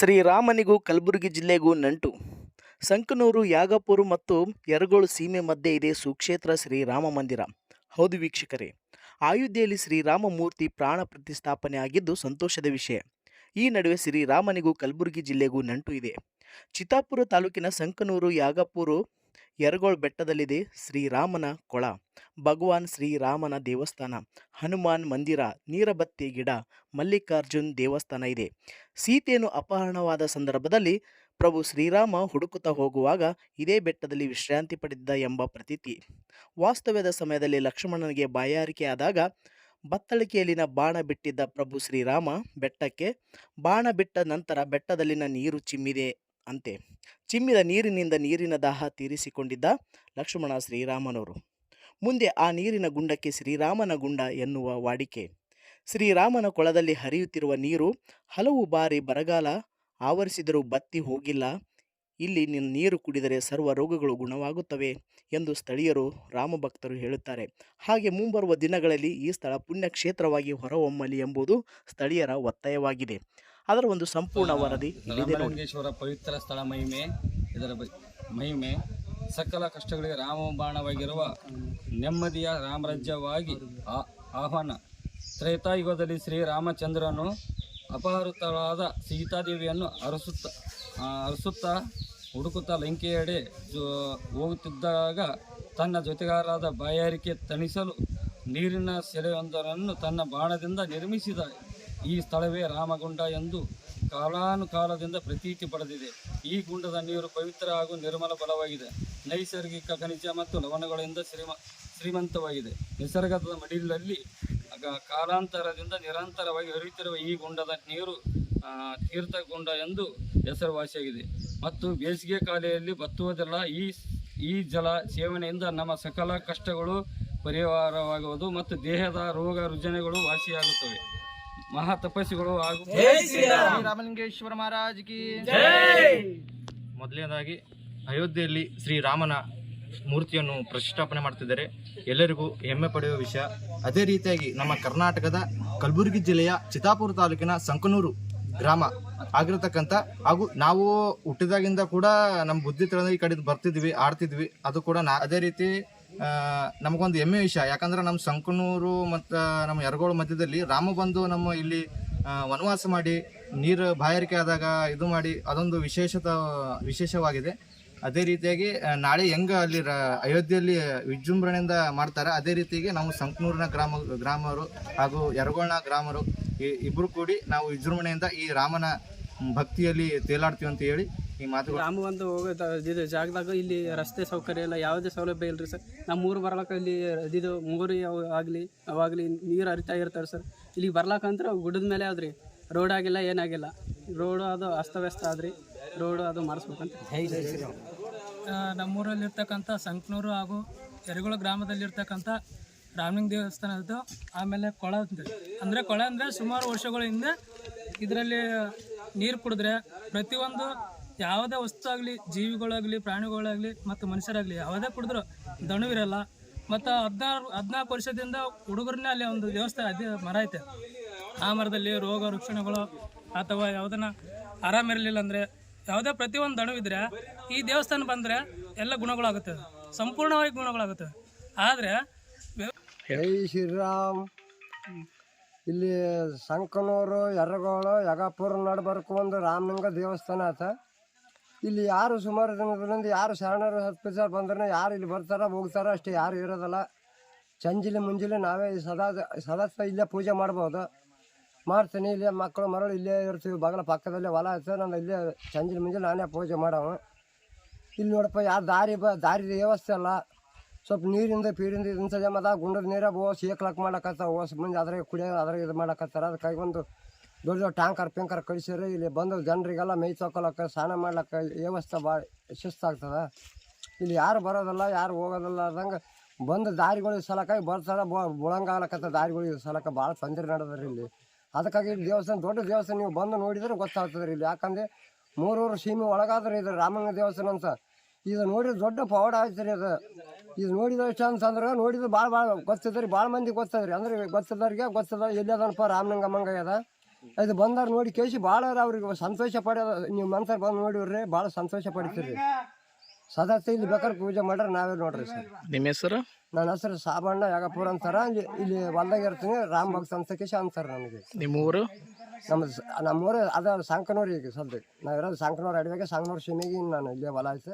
ಶ್ರೀರಾಮನಿಗೂ ಕಲಬುರಗಿ ಜಿಲ್ಲೆಗೂ ನಂಟು. ಸಂಕನೂರು, ಯಾಗಪುರ ಮತ್ತು ಯರಗೋಳು ಸೀಮೆ ಮಧ್ಯೆ ಇದೆ ಸುಕ್ಷೇತ್ರ ಶ್ರೀರಾಮ ಮಂದಿರ. ಹೌದು ವೀಕ್ಷಕರೇ, ಅಯೋಧ್ಯೆಯಲ್ಲಿ ಶ್ರೀರಾಮ ಮೂರ್ತಿ ಪ್ರಾಣ ಪ್ರತಿಷ್ಠಾಪನೆ ಆಗಿದ್ದು ಸಂತೋಷದ ವಿಷಯ. ಈ ನಡುವೆ ಶ್ರೀರಾಮನಿಗೂ ಕಲಬುರಗಿ ಜಿಲ್ಲೆಗೂ ನಂಟು ಇದೆ. ಚಿತ್ತಾಪುರ ತಾಲೂಕಿನ ಸಂಕನೂರು, ಯಾಗಪುರ, ಯರಗೋಳ್ ಬೆಟ್ಟದಲ್ಲಿದೆ ಶ್ರೀರಾಮನ ಕೊಳ. ಭಗವಾನ್ ಶ್ರೀರಾಮನ ದೇವಸ್ಥಾನ, ಹನುಮಾನ್ ಮಂದಿರ, ನೀರಬತ್ತಿ ಗಿಡ, ಮಲ್ಲಿಕಾರ್ಜುನ್ ದೇವಸ್ಥಾನ ಇದೆ. ಸೀತೆಯನ್ನು ಅಪಹರಣವಾದ ಸಂದರ್ಭದಲ್ಲಿ ಪ್ರಭು ಶ್ರೀರಾಮ ಹುಡುಕುತ್ತಾ ಹೋಗುವಾಗ ಇದೇ ಬೆಟ್ಟದಲ್ಲಿ ವಿಶ್ರಾಂತಿ ಪಡೆದಿದ್ದ ಎಂಬ ಪ್ರತೀತಿ. ವಾಸ್ತವ್ಯದ ಸಮಯದಲ್ಲಿ ಲಕ್ಷ್ಮಣನಿಗೆ ಬಾಯಾರಿಕೆಯಾದಾಗ ಬತ್ತಳಿಕೆಯಲ್ಲಿನ ಬಾಣ ಬಿಟ್ಟಿದ್ದ ಪ್ರಭು ಶ್ರೀರಾಮ ಬೆಟ್ಟಕ್ಕೆ, ಬಾಣ ಬಿಟ್ಟ ನಂತರ ಬೆಟ್ಟದಲ್ಲಿನ ನೀರು ಚಿಮ್ಮಿದೆ ಅಂತೆ. ಚಿಮ್ಮಿದ ನೀರಿನಿಂದ ನೀರಿನ ದಾಹ ತೀರಿಸಿಕೊಂಡಿದ್ದ ಲಕ್ಷ್ಮಣ ಶ್ರೀರಾಮನವರು. ಮುಂದೆ ಆ ನೀರಿನ ಗುಂಡಕ್ಕೆ ಶ್ರೀರಾಮನ ಗುಂಡ ಎನ್ನುವ ವಾಡಿಕೆ. ಶ್ರೀರಾಮನ ಕೊಳದಲ್ಲಿ ಹರಿಯುತ್ತಿರುವ ನೀರು ಹಲವು ಬಾರಿ ಬರಗಾಲ ಆವರಿಸಿದರೂ ಬತ್ತಿ ಹೋಗಿಲ್ಲ. ಇಲ್ಲಿ ನೀರು ಕುಡಿದರೆ ಸರ್ವ ರೋಗಗಳು ಗುಣವಾಗುತ್ತವೆ ಎಂದು ಸ್ಥಳೀಯರು ರಾಮಭಕ್ತರು ಹೇಳುತ್ತಾರೆ. ಹಾಗೆ ಮುಂಬರುವ ದಿನಗಳಲ್ಲಿ ಈ ಸ್ಥಳ ಪುಣ್ಯಕ್ಷೇತ್ರವಾಗಿ ಹೊರಹೊಮ್ಮಲಿ ಎಂಬುದು ಸ್ಥಳೀಯರ ಒತ್ತಾಯವಾಗಿದೆ. ಅದರ ಒಂದು ಸಂಪೂರ್ಣ ವರದಿ ಪವಿತ್ರ ಸ್ಥಳ ಮಹಿಮೆ. ಇದರ ಮಹಿಮೆ. ಸಕಲ ಕಷ್ಟಗಳಿಗೆ ರಾಮಬಾಣವಾಗಿರುವ ನೆಮ್ಮದಿಯ ರಾಮರಾಜ್ಯವಾಗಿ ಆಹ್ವಾನ. ತ್ರೇತಾಯುಗದಲ್ಲಿ ಶ್ರೀರಾಮಚಂದ್ರನು ಅಪಹೃತಳಾದ ಸೀತಾದೇವಿಯನ್ನು ಅರಸುತ್ತ ಅರಸುತ್ತಾ ಹುಡುಕುತ್ತಾ ಲಂಕೆಯೆಡೆ ಜೋ- ಹೋಗುತ್ತಿದ್ದಾಗ ತನ್ನ ಜೊತೆಗಾರರಾದ ಬಾಯಾರಿಕೆ ತಣಿಸಲು ನೀರಿನ ಸೆಲೆಯೊಂದರನ್ನು ತನ್ನ ಬಾಣದಿಂದ ನಿರ್ಮಿಸಿದ ಈ ಸ್ಥಳವೇ ರಾಮಗುಂಡ ಎಂದು ಕಾಲಾನುಕಾಲದಿಂದ ಪ್ರತೀತಿ ಪಡೆದಿದೆ. ಈ ಗುಂಡದ ನೀರು ಪವಿತ್ರ ಹಾಗೂ ನಿರ್ಮಲ ಬಲವಾಗಿದೆ. ನೈಸರ್ಗಿಕ ಖನಿಜ ಮತ್ತು ಲವಣಗಳಿಂದ ಶ್ರೀಮ, ಶ್ರೀಮಂತವಾಗಿದೆ. ನಿಸರ್ಗದ ಮಡಿಲಲ್ಲಿ ಕಾಲಾಂತರದಿಂದ ನಿರಂತರವಾಗಿ ಹರಿಯುತ್ತಿರುವ ಈ ಗುಂಡದ ನೀರು ತೀರ್ಥಗುಂಡ ಎಂದು ಹೆಸರುವಾಸಿಯಾಗಿದೆ. ಮತ್ತು ಬೇಸಿಗೆ ಕಾಲೆಯಲ್ಲಿ ಬತ್ತುವುದಿಲ್ಲ ಈ ಈ ಜಲ ಸೇವನೆಯಿಂದ ನಮ್ಮ ಸಕಲ ಕಷ್ಟಗಳು ಪರಿಹಾರವಾಗುವುದು ಮತ್ತು ದೇಹದ ರೋಗ ರುಜಿನಗಳು ವಾಸಿಯಾಗುತ್ತವೆ. ಮಹಾ ತಪಸ್ಸುಗಳು ಹಾಗೂ ರಾಮಲಿಂಗೇಶ್ವರ ಮಹಾರಾಜ್ ಕಿ ಮೊದಲನೇದಾಗಿ ಅಯೋಧ್ಯೆಯಲ್ಲಿ ಶ್ರೀರಾಮನ ಮೂರ್ತಿಯನ್ನು ಪ್ರತಿಷ್ಠಾಪನೆ ಮಾಡ್ತಿದ್ದಾರೆ. ಎಲ್ಲರಿಗೂ ಹೆಮ್ಮೆ ಪಡೆಯುವ ವಿಷಯ. ಅದೇ ರೀತಿಯಾಗಿ ನಮ್ಮ ಕರ್ನಾಟಕದ ಕಲಬುರಗಿ ಜಿಲ್ಲೆಯ ಚಿತಾಪುರ ತಾಲೂಕಿನ ಸಂಕನೂರು ಗ್ರಾಮ ಆಗಿರತಕ್ಕಂಥ ಹಾಗೂ ನಾವು ಹುಟ್ಟಿದಾಗಿಂದ ಕೂಡ ನಮ್ಮ ಬುದ್ಧಿ ತಿಳಿದ ಈ ಕಡೆ ಬರ್ತಿದ್ವಿ, ಆಡ್ತಿದ್ವಿ. ಅದು ಕೂಡ ನಾ ಅದೇ ರೀತಿ ನಮಗೊಂದು ಹೆಮ್ಮೆ ವಿಷಯ. ಯಾಕಂದ್ರೆ ನಮ್ಮ ಸಂಕನೂರು ಮತ್ತು ನಮ್ಮ ಯರಗೋಳ ಮಧ್ಯದಲ್ಲಿ ರಾಮ ಬಂದು ನಮ್ಮ ಇಲ್ಲಿ ವನವಾಸ ಮಾಡಿ, ನೀರು ಬಾಯಾರಿಕೆ ಆದಾಗ ಇದು ಮಾಡಿ ಅದೊಂದು ವಿಶೇಷತ, ವಿಶೇಷವಾಗಿದೆ. ಅದೇ ರೀತಿಯಾಗಿ ನಾಳೆ ಹೆಂಗ ಅಲ್ಲಿ ಅಯೋಧ್ಯೆಯಲ್ಲಿ ವಿಜೃಂಭಣೆಯಿಂದ ಮಾಡ್ತಾರೆ, ಅದೇ ರೀತಿಯಾಗಿ ನಾವು ಸಂಕನೂರಿನ ಗ್ರಾಮ, ಗ್ರಾಮರು ಹಾಗೂ ಯರಗೋಳ್ನ ಗ್ರಾಮರು ಇಬ್ಬರು ಕೂಡಿ ನಾವು ವಿಜೃಂಭಣೆಯಿಂದ ಈ ರಾಮನ ಭಕ್ತಿಯಲ್ಲಿ ತೇಲಾಡ್ತೀವಿ ಅಂತ ಹೇಳಿ ಈ ಮಾತು ರಾಮ ಒಂದು ಹೋಗೋ ಇದು ಜಾಗದಾಗ ಇಲ್ಲಿ ರಸ್ತೆ ಸೌಕರ್ಯ ಇಲ್ಲ ಯಾವುದೇ ಸೌಲಭ್ಯ ಇಲ್ರಿ ಸರ್. ನಮ್ಮ ಊರು ಬರ್ಲಾಕ ಇಲ್ಲಿ ಇದು ಮೂರು ಆಗಲಿ, ಅವಾಗಲಿ ನೀರು ಹರಿತಾ ಇರ್ತಾರೆ ಸರ್. ಇಲ್ಲಿಗೆ ಬರ್ಲಾಕಂದ್ರೆ ಗುಡ್ಡದ ಮೇಲೆ ಆದ್ರಿ. ರೋಡ್ ಆಗಿಲ್ಲ ಏನಾಗಿಲ್ಲ ರೋಡು ಅದು ಅಸ್ತವ್ಯಸ್ತ ಆದ್ರಿ. ರೋಡ್ ಅದು ಮಾಡಿಸ್ಬೇಕಂತ? ನಮ್ಮೂರಲ್ಲಿರ್ತಕ್ಕಂಥ ಸಂಕನೂರು ಹಾಗೂ ಯರಗೋಳ ಗ್ರಾಮದಲ್ಲಿರ್ತಕ್ಕಂಥ ರಾಮಲಿಂಗ ದೇವಸ್ಥಾನ ಅದು ಆಮೇಲೆ ಕೊಳ ಅಂತ ಅಂದರೆ ಕೊಳ ಅಂದರೆ ಸುಮಾರು ವರ್ಷಗಳ ಹಿಂದೆ ಇದರಲ್ಲಿ ನೀರು ಕುಡಿದ್ರೆ ಪ್ರತಿಯೊಂದು ಯಾವುದೇ ವಸ್ತು ಆಗಲಿ ಜೀವಿಗಳಾಗಲಿ ಪ್ರಾಣಿಗಳಾಗಲಿ ಮತ್ತು ಮನುಷ್ಯರಾಗಲಿ ಯಾವುದೇ ಕುಡಿದ್ರು ದಣುವಿರಲ್ಲ ಮತ್ತು ಹದಿನಾರು ಹದಿನಾಲ್ಕು ವರ್ಷದಿಂದ ಹುಡುಗರನ್ನೇ ಅಲ್ಲಿ ಒಂದು ದೇವಸ್ಥಾನ ಅದೇ ಮರ ಐತೆ. ಆ ಮರದಲ್ಲಿ ರೋಗ ವೃಕ್ಷಣಗಳು ಅಥವಾ ಯಾವುದನ್ನ ಆರಾಮಿರಲಿಲ್ಲ ಅಂದರೆ ಯಾವುದೇ ಪ್ರತಿಯೊಂದು ದಣವಿದ್ರೆ ಈ ದೇವಸ್ಥಾನ ಬಂದರೆ ಎಲ್ಲ ಗುಣಗಳಾಗುತ್ತೆ. ಸಂಪೂರ್ಣವಾಗಿ ಗುಣಗಳಾಗುತ್ತೆ. ಆದರೆ ಜೈ ಶ್ರೀರಾಮ್. ಇಲ್ಲಿ ಸಂಕನೂರು ಎರಗೋಳು ಯಗಾಪುರ ನಡ್ಬರ್ಕು ಒಂದು ರಾಮಲಿಂಗ ದೇವಸ್ಥಾನ ಆತ. ಇಲ್ಲಿ ಯಾರು ಸುಮಾರು ದಿನದಿಂದ ಯಾರು ಶರಣರು ಹತ್ತು ಬಂದ್ರೆ ಯಾರು ಇಲ್ಲಿ ಬರ್ತಾರ ಹೋಗ್ತಾರ ಅಷ್ಟೇ ಯಾರು ಇರೋದಲ್ಲ. ಚಂಜಿಲಿ ಮುಂಜಿಲಿ ನಾವೇ ಸದಾ ಸದಸ್ಯ ಇಲ್ಲೇ ಪೂಜೆ ಮಾಡ್ಬೋದು. ಮಾಡ್ತೀನಿ ಇಲ್ಲೇ ಮಕ್ಕಳು ಮರಳು ಇಲ್ಲೇ ಇರ್ತೀವಿ. ಬಗಲ ಪಕ್ಕದಲ್ಲೇ ಹೊಲ ಐತೆ ನಾನು ಇಲ್ಲೇ ಸಂಜೆ ಮುಂಜಾನೆ ನಾನೇ ಪೂಜೆ ಮಾಡವ ಇಲ್ಲಿ ನೋಡಪ್ಪ, ಯಾರು ದಾರಿ ಬ ದಾರಿ ವ್ಯವಸ್ಥೆ ಅಲ್ಲ. ಸ್ವಲ್ಪ ನೀರಿಂದ, ಪೀರಿಂದ ಇದನ್ನ ಸಜ ಮದ ಗುಂಡದ ನೀರ ಬೋ ಏಕ್ಲಕ್ ಮಾಡಕತ್ತಾರ ಓಸ್ ಮಂದಿ ಅದ್ರಾಗ ಕುಡಿಯೋದು ಅದ್ರಾಗ ಇದು ಮಾಡಕತ್ತಾರ. ಅದಕ್ಕಾಗಿ ಒಂದು ದೊಡ್ಡ ದೊಡ್ಡ ಟ್ಯಾಂಕರ್, ಪಿಂಕರ್ ಕಳಿಸಿರಿ. ಇಲ್ಲಿ ಬಂದು ಜನರಿಗೆಲ್ಲ ಮೈ ತೊಕೊಳಕ್ಕೆ ಸ್ನಾನ ಮಾಡ್ಲಕ್ಕೆ ವ್ಯವಸ್ಥೆ ಭಾಳ ಶಿಸ್ತಾಗ್ತದ ಇಲ್ಲಿ ಯಾರು ಬರೋದಲ್ಲ, ಯಾರು ಹೋಗೋದಿಲ್ಲ ಅದಂಗೆ ಬಂದು ದಾರಿಗಳು ಸಲಕಾಗಿ ಬರ್ತಾರ ಬುಳಂಗಾಗ್ಲಕತ್ತ ದಾರಿಗಳು ಸಲಕ ಭಾಳ ತೊಂದರೆ ನಡೆದ್ರಿ ಇಲ್ಲಿ. ಅದಕ್ಕಾಗಿ ಇಲ್ಲಿ ದೇವಸ್ಥಾನ, ದೊಡ್ಡ ದೇವಸ್ಥಾನ ನೀವು ಬಂದು ನೋಡಿದ್ರೆ ಗೊತ್ತಾಗ್ತದೆ ರೀ ಇಲ್ಲಿ. ಯಾಕಂದ್ರೆ ಮೂರೂರು ಸೀಮೆ ಒಳಗಾದ್ರೆ ಇದು ರಾಮಂಗ ದೇವಸ್ಥಾನ ಅಂತ. ಇದು ನೋಡಿದ್ರೆ ದೊಡ್ಡ ಪವಾಡ ಆಯ್ತು ರೀ ಅದು. ಇದು ನೋಡಿದ ಚಾನ್ಸ್ ಅಂದ್ರೆ ನೋಡಿದ್ರೆ ಭಾಳ ಭಾಳ ಗೊತ್ತದ ರೀ ಭಾಳ ಮಂದಿ ಗೊತ್ತದ ರೀ. ಅಂದ್ರೆ ಗೊತ್ತದವ್ರಿಗೆ ಗೊತ್ತದ, ಎಲ್ಲಿ ಅದನಪ್ಪ ರಾಮಲಿಂಗ ಮಂಗ ಅದ. ಇದು ಬಂದಾರ ನೋಡಿ ಕೇಸಿ ಭಾಳ ಅವ್ರಿಗೆ ಸಂತೋಷ ಪಡೋದು ನೀವು ಮನ್ಸಾರ ಬಂದು ನೋಡಿವ್ರಿ ಭಾಳ ಸಂತೋಷ ಪಡಿತೀರಿ. ಸದಸ್ಯ ಇಲ್ಲಿ ಬೇಕಾದ್ರೆ ಪೂಜೆ ಮಾಡ್ರೆ ನಾವೇ ನೋಡ್ರಿ ಸರ್. ನಿಮ್ಮ ಹೆಸರು? ನನ್ನ ಹೆಸರು ಸಾಬಣ್ಣ ಯಾಗಪುರ ಅಂತಾರ. ಇಲ್ಲಿ ಇಲ್ಲಿ ಹೊಲ್ದಾಗ ಇರ್ತೀನಿ. ರಾಮ್ ಭಕ್ತ ಅಂತ ಕೇಶ ಅಂತಾರ ನನಗೆ ನಿಮ್ಮ ಊರು ನಮ್ಮ ನಮ್ಮೂರು ಅದ ಸಂಕನೂರು ಈಗ ಸದ್ಯ ನಾವು ಇರೋದು ಸಂಕನೂರು ಅಡವಿಗೆ ಸಂಕನೂರು ಸೀಮೆಗೆ ನಾನು ಇಲ್ಲೇ ಹೊಲ ಐತೆ.